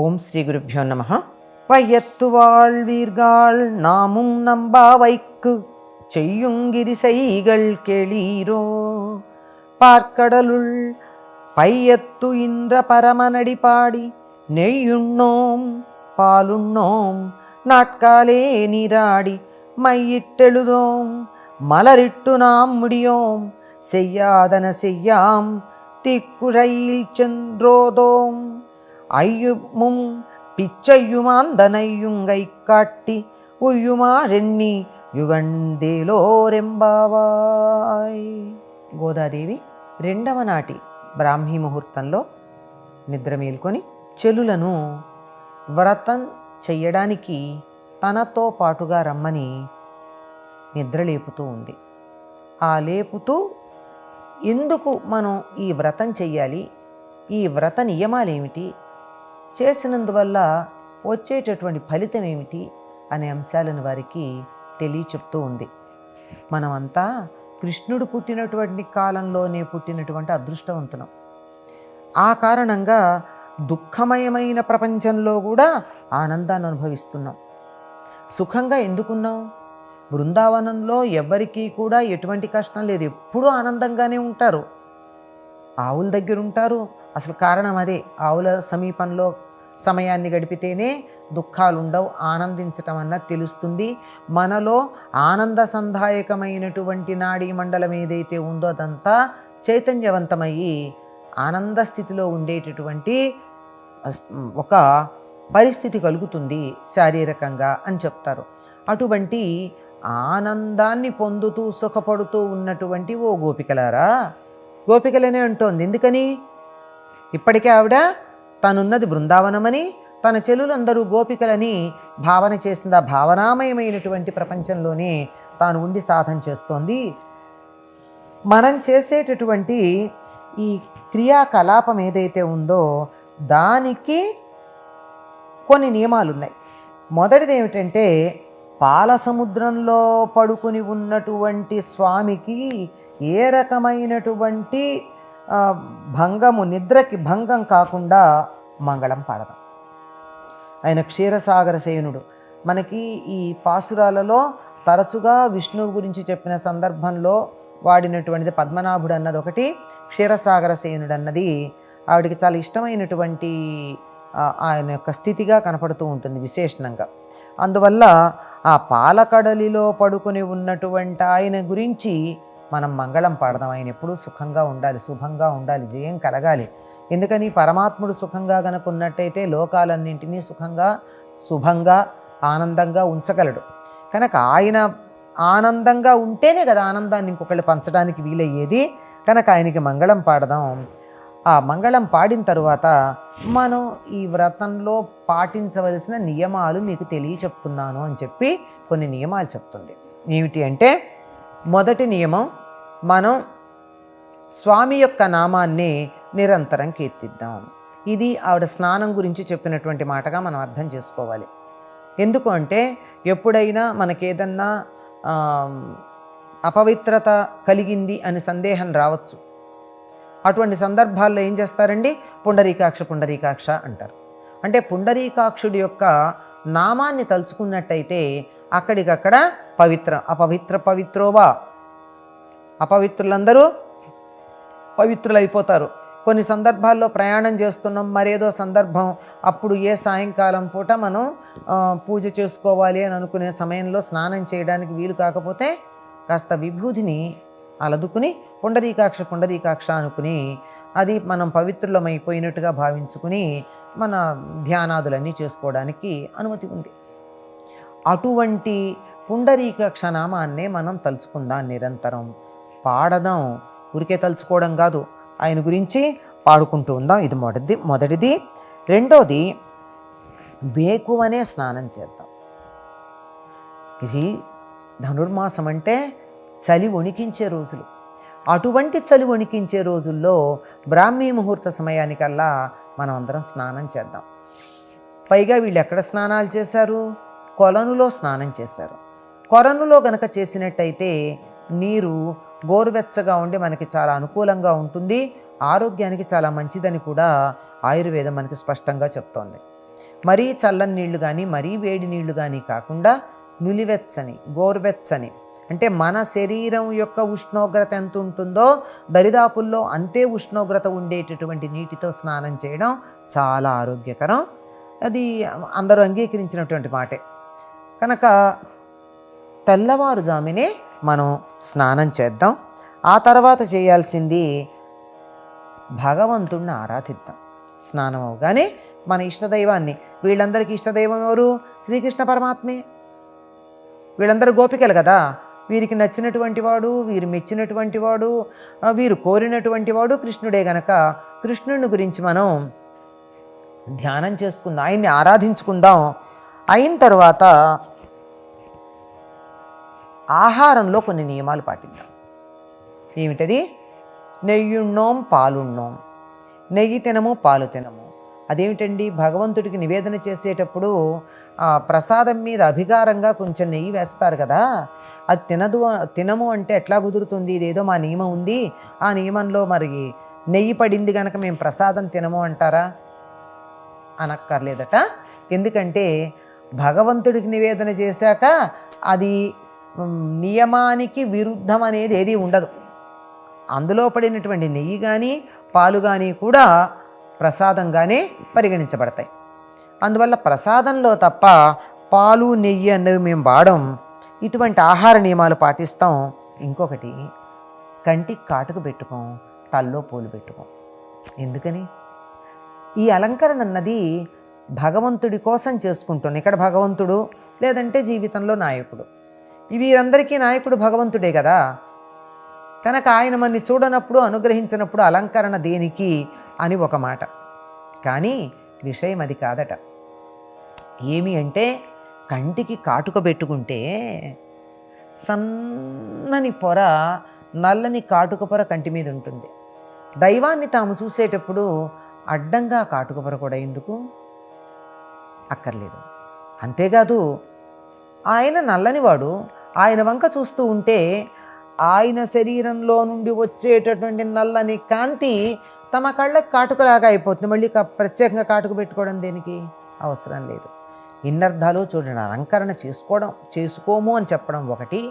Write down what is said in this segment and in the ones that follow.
ஓம் ஸ்ரீ குருப்பியோ நம. பயத்து வாழ்வீர்கள் நாமும் நம்பாவைக்கு செய்யுங்கிரிசைகள் கெளீரோ. பார்க்கடலுள் பையத்து இன்ற பரமனடி பாடி நெய்யுண்ணோம் பாலுண்ணோம் நாட்காலே நீராடி மையிட்டெழுதோம். மலரிட்டு நாம் முடியோம் செய்யாதன செய்யாம் திக்குழையில் சென்றோதோம். ஐயுமும் பிச்சையுமாந்தனையுங்கை காட்டி உய்யுமாறெண்ணி యుగండేలోరెంబావాయ్ గోదాదేవి రెండవ నాటి బ్రాహ్మీ ముహూర్తంలో నిద్ర మేల్కొని చెలులను వ్రతం చెయ్యడానికి తనతో పాటుగా రమ్మని నిద్ర లేపుతూ ఉంది ఆ లేపుతూ ఎందుకు మనం ఈ వ్రతం చెయ్యాలి ఈ వ్రత నియమాలేమిటి చేసినందువల్ల వచ్చేటటువంటి ఫలితం ఏమిటి అనే అంశాలను వారికి తెలియచెప్తూ ఉంది. మనమంతా కృష్ణుడు పుట్టినటువంటి కాలంలోనే పుట్టినటువంటి అదృష్టవంతులం. ఆ కారణంగా దుఃఖమయమైన ప్రపంచంలో కూడా ఆనందాన్ని అనుభవిస్తున్నాం. సుఖంగా ఎందుకున్నాం? బృందావనంలో ఎవరికీ కూడా ఎటువంటి కష్టం లేదు. ఎప్పుడూ ఆనందంగానే ఉంటారు. ఆవుల దగ్గర ఉంటారు. అసలు కారణం అదే. ఆవుల సమీపంలో సమయాన్ని గడిపితేనే దుఃఖాలు ఉండవు ఆనందించటం అన్నది తెలుస్తుంది. మనలో ఆనంద సంధాయకమైనటువంటి నాడీ మండలం ఏదైతే ఉందో అదంతా చైతన్యవంతమయ్యి ఆనంద స్థితిలో ఉండేటటువంటి ఒక పరిస్థితి కలుగుతుంది శారీరకంగా అని చెప్తారు. అటువంటి ఆనందాన్ని పొందుతూ సుఖపడుతూ ఉన్నటువంటి ఓ గోపికలారా గోపికలనే అంటోంది. ఎందుకని? ఇప్పటికే ఆవిడ తనున్నది బృందావనమని తన చెలులందరూ గోపికలని భావన చేసింది ఆ భావనామయమైనటువంటి ప్రపంచంలోనే తాను ఉండి సాధన చేస్తోంది. మనం చేసేటటువంటి ఈ క్రియాకలాపం ఏదైతే ఉందో దానికి కొన్ని నియమాలు ఉన్నాయి మొదటిది ఏమిటంటే పాల సముద్రంలో పడుకుని ఉన్నటువంటి స్వామికి ఏ రకమైనటువంటి భంగము నిద్రకి భంగం కాకుండా మంగళం పాడదాం. ఆయన క్షీరసాగర సేనుడు. మనకి ఈ పాసురాలలో తరచుగా విష్ణువు గురించి చెప్పిన సందర్భంలో వాడినటువంటిది పద్మనాభుడు అన్నది ఒకటి క్షీరసాగర సేనుడు అన్నది ఆవిడికి చాలా ఇష్టమైనటువంటి ఆయన యొక్క స్థితిగా కనపడుతూ ఉంటుంది విశేషణంగా. అందువల్ల ఆ పాలకడలిలో పడుకొని ఉన్నటువంటి ఆయన గురించి మనం మంగళం పాడదాం. ఆయన ఎప్పుడూ సుఖంగా ఉండాలి శుభంగా ఉండాలి జయం కలగాలి. ఎందుకని? పరమాత్ముడు సుఖంగా గనక ఉన్నట్టయితే లోకాలన్నింటినీ సుఖంగా శుభంగా ఆనందంగా ఉంచగలడు. కనుక ఆయన ఆనందంగా ఉంటేనే కదా ఆనందాన్ని ఇంకొకళ్ళు పంచడానికి వీలయ్యేది. కనుక ఆయనకి మంగళం పాడదాం. ఆ మంగళం పాడిన తరువాత మనం ఈ వ్రతంలో పాటించవలసిన నియమాలు మీకు తెలియచెప్తున్నాను అని చెప్పి కొన్ని నియమాలు చెప్తుంది. ఏమిటి అంటే మొదటి నియమం మనం స్వామి యొక్క నామాన్ని నిరంతరం కీర్తిద్దాం. ఇది ఆవిడ స్నానం గురించి చెప్పినటువంటి మాటగా మనం అర్థం చేసుకోవాలి. ఎందుకు అంటే ఎప్పుడైనా మనకేదన్నా అపవిత్రత కలిగింది అని సందేహం రావచ్చు. అటువంటి సందర్భాల్లో ఏం చేస్తారండి? పుండరీకాక్ష పుండరీకాక్ష అంటారు. అంటే పుండరీకాక్షుడి యొక్క నామాన్ని తలుచుకున్నట్టయితే అక్కడికక్కడ పవిత్రం. అపవిత్ర పవిత్రోవా? అపవిత్రులందరూ పవిత్రులైపోతారు. కొన్ని సందర్భాల్లో ప్రయాణం చేస్తున్నాం మరేదో సందర్భం. అప్పుడు ఏ సాయంకాలం పూట మనం పూజ చేసుకోవాలి అని అనుకునే సమయంలో స్నానం చేయడానికి వీలు కాకపోతే కాస్త విభూతిని అలదుకుని పుండరీకాక్ష పుండరీకాక్ష అనుకుని అది మనం పవిత్రులమైపోయినట్టుగా భావించుకుని మన ధ్యానాదులన్నీ చేసుకోవడానికి అనుమతి ఉంది. అటువంటి పుండరీకాక్ష నామాన్నే మనం తలుచుకుందాం నిరంతరం. పాడదాం. ఊరికే తలుచుకోవడం కాదు. ఆయన గురించి పాడుకుంటూ ఉందాం. ఇది మొదటిది మొదటిది. రెండోది వేకువనే స్నానం చేద్దాం. ఇది ధనుర్మాసం అంటే చలి వణికించే రోజులు. అటువంటి చలి వణికించే రోజుల్లో బ్రాహ్మీ ముహూర్త సమయానికల్లా మనం అందరం స్నానం చేద్దాం. పైగా వీళ్ళు ఎక్కడ స్నానాలు చేశారు? కొలనులో స్నానం చేశారు. కొలనులో గనక చేసినట్టయితే నీరు గోరువెచ్చగా ఉండి మనకి చాలా అనుకూలంగా ఉంటుంది. ఆరోగ్యానికి చాలా మంచిదని కూడా ఆయుర్వేదం మనకి స్పష్టంగా చెప్తోంది. మరీ చల్లని నీళ్ళు కానీ మరీ వేడి నీళ్ళు కానీ కాకుండా నులివెచ్చని గోరువెచ్చని అంటే మన శరీరం యొక్క ఉష్ణోగ్రత ఎంత ఉంటుందో దరిదాపుల్లో అంతే ఉష్ణోగ్రత ఉండేటటువంటి నీటితో స్నానం చేయడం చాలా ఆరోగ్యకరం. అది అందరూ అంగీకరించినటువంటి మాటే. కనుక తెల్లవారుజామునే మనం స్నానం చేద్దాం. ఆ తర్వాత చేయాల్సింది భగవంతుణ్ణి ఆరాధిద్దాం. స్నానం అవగానే మన ఇష్టదైవాన్ని వీళ్ళందరికీ ఇష్టదైవం ఎవరు? శ్రీకృష్ణ పరమాత్మే. వీళ్ళందరూ గోపికలు కదా? వీరికి నచ్చినటువంటి వాడు వీరు మెచ్చినటువంటి వాడు వీరు కోరినటువంటి వాడు కృష్ణుడే గనక కృష్ణుని గురించి మనం ధ్యానం చేసుకుందాం ఆయన్ని ఆరాధించుకుందాం. అయిన తర్వాత ఆహారంలో కొన్ని నియమాలు పాటిద్దాం. ఏమిటది? నెయ్యుణ్ణోం పాలున్నోం నెయ్యి తినము పాలు తినము. అదేమిటండి? భగవంతుడికి నివేదన చేసేటప్పుడు ఆ ప్రసాదం మీద అభికారంగా కొంచెం నెయ్యి వేస్తారు కదా. అది తినదు తినము అంటే ఎట్లా కుదురుతుంది? ఇదేదో మా నియమం ఉంది. ఆ నియమంలో మరి నెయ్యి పడింది కనుక మేము ప్రసాదం తినము అంటారా? అనక్కర్లేదట. ఎందుకంటే భగవంతుడికి నివేదన చేశాక అది నియమానికి విరుద్ధం అనేది ఏది ఉండదు. అందులో పడినటువంటి నెయ్యి కానీ పాలు కానీ కూడా ప్రసాదంగానే పరిగణించబడతాయి. అందువల్ల ప్రసాదంలో తప్ప పాలు నెయ్యి అన్నవి మేము వాడం. ఇటువంటి ఆహార నియమాలు పాటిస్తాం. ఇంకొకటి కంటికి కాటుకు పెట్టుకోం తల్లో పూలు పెట్టుకోం. ఎందుకని? ఈ అలంకరణ అన్నది భగవంతుడి కోసం చేసుకుంటాను ఇక్కడ భగవంతుడు? లేదంటే జీవితంలో నాయకుడు. వీరందరికీ నాయకుడు భగవంతుడే కదా. కనుక ఆయన మన్ని చూడనప్పుడు అనుగ్రహించినప్పుడు అలంకరణ దేనికి అని ఒక మాట. కానీ విషయం అది కాదట. ఏమి అంటే కంటికి కాటుక పెట్టుకుంటే సన్నని పొర నల్లని కాటుక పొర కంటి మీద ఉంటుంది. దైవాన్ని తాము చూసేటప్పుడు అడ్డంగా కాటుక పొర కూడా ఎందుకు? అక్కర్లేదు. అంతేకాదు ఆయన నల్లనివాడు. ఆయన వంక చూస్తూ ఉంటే ఆయన శరీరంలో నుండి వచ్చేటటువంటి నల్లని కాంతి తమ కళ్ళకి కాటుకలాగా అయిపోతుంది. మళ్ళీ ప్రత్యేకంగా కాటుకు పెట్టుకోవడం దేనికి? అవసరం లేదు. ఇన్నర్థాలు చూడండి అలంకరణ చేసుకోవడం చేసుకోము అని చెప్పడం ఒకటి.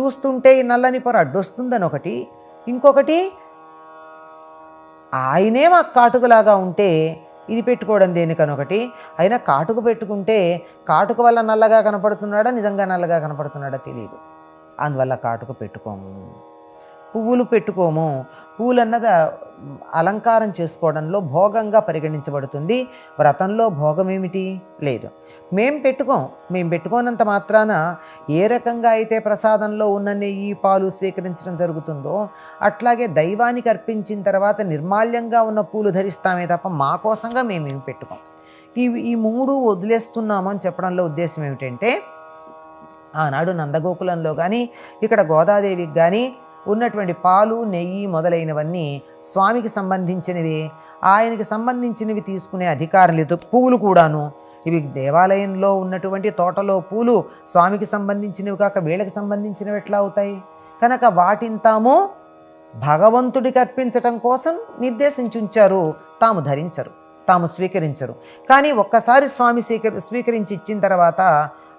చూస్తుంటే ఈ నల్లని పొర అడ్డొస్తుందని ఒకటి. ఇంకొకటి ఆయనే మాకు కాటుకలాగా ఉంటే ఇది పెట్టుకోవడం దేనికని ఒకటి అయినా కాటుక పెట్టుకుంటే కాటుక వల్ల నల్లగా కనపడుతున్నాడా? నిజంగా నల్లగా కనపడుతున్నాడా తెలియదు అందువల్ల కాటుక పెట్టుకోము. పువ్వులు పెట్టుకోము. పువ్వులు అన్నది అలంకారం చేసుకోవడంలో భోగంగా పరిగణించబడుతుంది. వ్రతంలో భోగం ఏమిటి లేదు. మేం పెట్టుకోం. మేము పెట్టుకోనంత మాత్రాన ఏ రకంగా అయితే ప్రసాదంలో ఉన్న నెయ్యి పాలు స్వీకరించడం జరుగుతుందో అట్లాగే దైవానికి అర్పించిన తర్వాత నిర్మాల్యంగా ఉన్న పూలు ధరిస్తామే తప్ప మా కోసంగా మేమేమి పెట్టుకోం. ఈ ఈ మూడు వదిలేస్తున్నామని చెప్పడంలో ఉద్దేశం ఏమిటంటే ఆనాడు నందగోకులంలో కానీ ఇక్కడ గోదాదేవికి కానీ ఉన్నటువంటి పాలు నెయ్యి మొదలైనవన్నీ స్వామికి సంబంధించినవి. ఆయనకి సంబంధించినవి తీసుకునే అధికారం లేదు పువ్వులు కూడాను ఇవి దేవాలయంలో ఉన్నటువంటి తోటలో పూలు స్వామికి సంబంధించినవి కాక వీళ్ళకి సంబంధించినవి ఎట్లా అవుతాయి? కనుక వాటిని తాము భగవంతుడికి అర్పించటం కోసం నిర్దేశించి ఉంచారు తాము ధరించరు తాము స్వీకరించరు. కానీ ఒక్కసారి స్వామి స్వీకరి స్వీకరించి ఇచ్చిన తర్వాత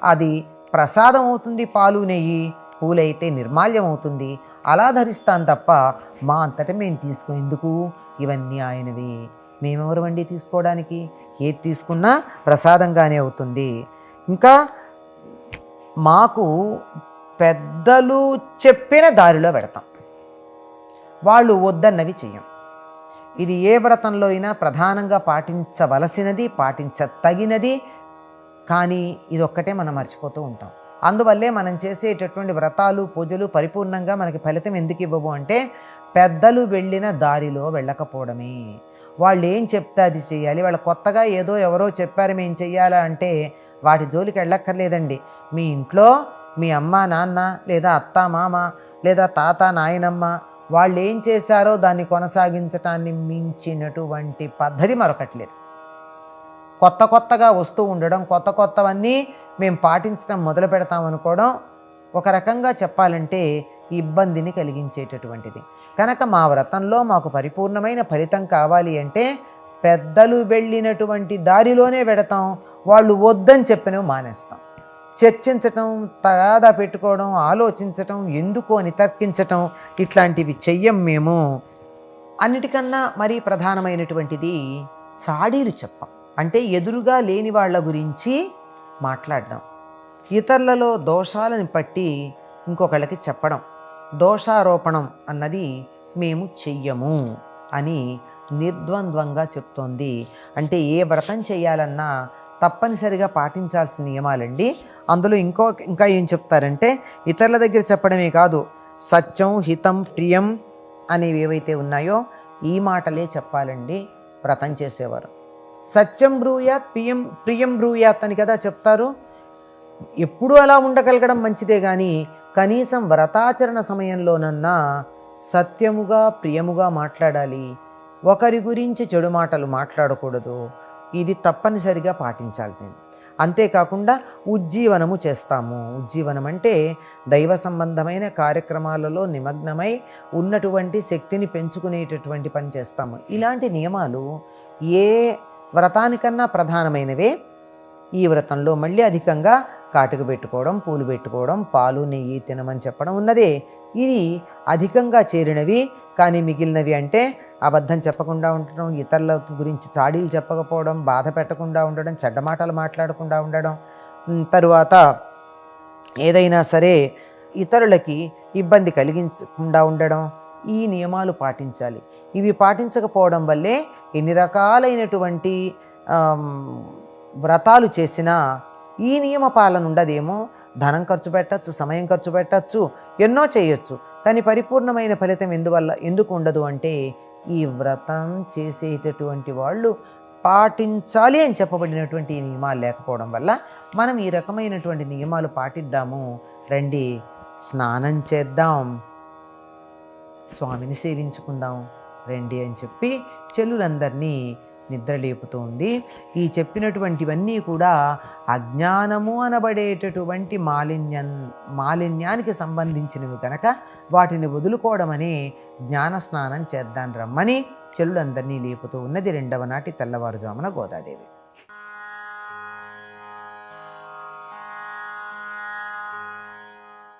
అది ప్రసాదం అవుతుంది పాలు నెయ్యి పూలైతే నిర్మాల్యం అవుతుంది. అలా ధరిస్తాను తప్ప మా అంతటా మేము తీసుకో ఎందుకు? ఇవన్నీ ఆయనవి. మేమెవరమండి తీసుకోవడానికి? ఏది తీసుకున్నా ప్రసాదంగానే అవుతుంది. ఇంకా మాకు పెద్దలు చెప్పిన దారిలో పెడతాం. వాళ్ళు వద్దన్నవి చెయ్యం. ఇది ఏ వ్రతంలో అయినా ప్రధానంగా పాటించవలసినది పాటించతగినది కానీ ఇదొక్కటే మనం మర్చిపోతూ ఉంటాం. అందువల్లే మనం చేసేటటువంటి వ్రతాలు పూజలు పరిపూర్ణంగా మనకి ఫలితం ఎందుకు ఇవ్వవు అంటే పెద్దలు వెళ్ళిన దారిలో వెళ్ళకపోవడమే. వాళ్ళు ఏం చెప్తే అది చేయాలి. వాళ్ళు కొత్తగా ఏదో ఎవరో చెప్పారు మేము చెయ్యాలా అంటే వాటి జోలికి వెళ్ళక్కర్లేదండి. మీ ఇంట్లో మీ అమ్మ నాన్న లేదా అత్త మామ లేదా తాత నాయనమ్మ వాళ్ళు ఏం చేశారో దాన్ని కొనసాగించటాన్ని మించినటువంటి పద్ధతి మరొకట్లేదు కొత్త కొత్తగా వస్తూ ఉండడం కొత్త కొత్తవన్నీ మేము పాటించడం మొదలు పెడతాం అనుకోవడం ఒక రకంగా చెప్పాలంటే ఇబ్బందిని కలిగించేటటువంటిది. కనుక మా వ్రతంలో మాకు పరిపూర్ణమైన ఫలితం కావాలి అంటే పెద్దలు వెళ్ళినటువంటి దారిలోనే పెడతాం వాళ్ళు వద్దని చెప్పినవి మానేస్తాం. చర్చించటం తగాదా పెట్టుకోవడం ఆలోచించటం ఎందుకు అని తర్కించటం ఇట్లాంటివి చెయ్యం మేము. అన్నిటికన్నా మరీ ప్రధానమైనటువంటిది చాడీలు చెప్పం. అంటే ఎదురుగా లేని వాళ్ళ గురించి మాట్లాడడం. ఇతరులలో దోషాలను పట్టి ఇంకొకళ్ళకి చెప్పడం. దోషారోపణం అన్నది మేము చెయ్యము అని నిర్ద్వంద్వంగా చెప్తోంది. అంటే ఏ వ్రతం చేయాలన్నా తప్పనిసరిగా పాటించాల్సిన నియమాలండి. అందులో ఇంకో ఇంకా ఏం చెప్తారంటే ఇతరుల దగ్గర చెప్పడమే కాదు సత్యం హితం ప్రియం అనేవి ఏవైతే ఉన్నాయో ఈ మాటలే చెప్పాలండి వ్రతం చేసేవారు. సత్యం బ్రూయాత్ ప్రియం ప్రియం బ్రూయాత్ అని కదా చెప్తారు. ఎప్పుడూ అలా ఉండగలగడం మంచిదే కానీ కనీసం వ్రతాచరణ సమయంలోనన్నా సత్యముగా ప్రియముగా మాట్లాడాలి. ఒకరి గురించి చెడు మాటలు మాట్లాడకూడదు. ఇది తప్పనిసరిగా పాటించాలి నేను. అంతేకాకుండా ఉజ్జీవనము చేస్తాము. ఉజ్జీవనం అంటే దైవ సంబంధమైన కార్యక్రమాలలో నిమగ్నమై ఉన్నటువంటి శక్తిని పెంచుకునేటటువంటి పని చేస్తాము. ఇలాంటి నియమాలు ఏ వ్రతానికన్నా ప్రధానమైనవే. ఈ వ్రతంలో మళ్ళీ అధికంగా కాటుకు పెట్టుకోవడం పూలు పెట్టుకోవడం పాలు నెయ్యి తినమని చెప్పడం ఉన్నదే. ఇది అధికంగా చేరినవి కానీ మిగిలినవి అంటే అబద్ధం చెప్పకుండా ఉండడం ఇతరుల గురించి సాడీలు చెప్పకపోవడం బాధ పెట్టకుండా ఉండడం చెడ్డ మాటలు మాట్లాడకుండా ఉండడం. తరువాత ఏదైనా సరే ఇతరులకి ఇబ్బంది కలిగించకుండా ఉండడం ఈ నియమాలు పాటించాలి. ఇవి పాటించకపోవడం వల్లే ఎన్ని రకాలైనటువంటి వ్రతాలు చేసినా ఈ నియమ పాలన ఉండదేమో? ధనం ఖర్చు పెట్టచ్చు సమయం ఖర్చు పెట్టచ్చు ఎన్నో చేయొచ్చు. కానీ పరిపూర్ణమైన ఫలితం ఎందువల్ల ఎందుకు ఉండదు అంటే ఈ వ్రతం చేసేటటువంటి వాళ్ళు పాటించాలి అని చెప్పబడినటువంటి ఈ నియమాలు లేకపోవడం వల్ల మనం ఈ రకమైనటువంటి నియమాలు పాటిద్దాము. రండి స్నానం చేద్దాం. స్వామిని సేవించుకుందాం. రండి అని చెప్పి చెల్లులందరినీ నిద్రలేపుతోంది. ఈ చెప్పినటువంటివన్నీ కూడా అజ్ఞానము అనబడేటటువంటి మాలిన్యం మాలిన్యానికి సంబంధించినవి కనుక వాటిని వదులుకోవడమని జ్ఞాన స్నానం చేద్దాం రమ్మని చెల్లులందరినీ లేపుతూ ఉన్నది రెండవ నాటి తెల్లవారుజామున గోదాదేవి.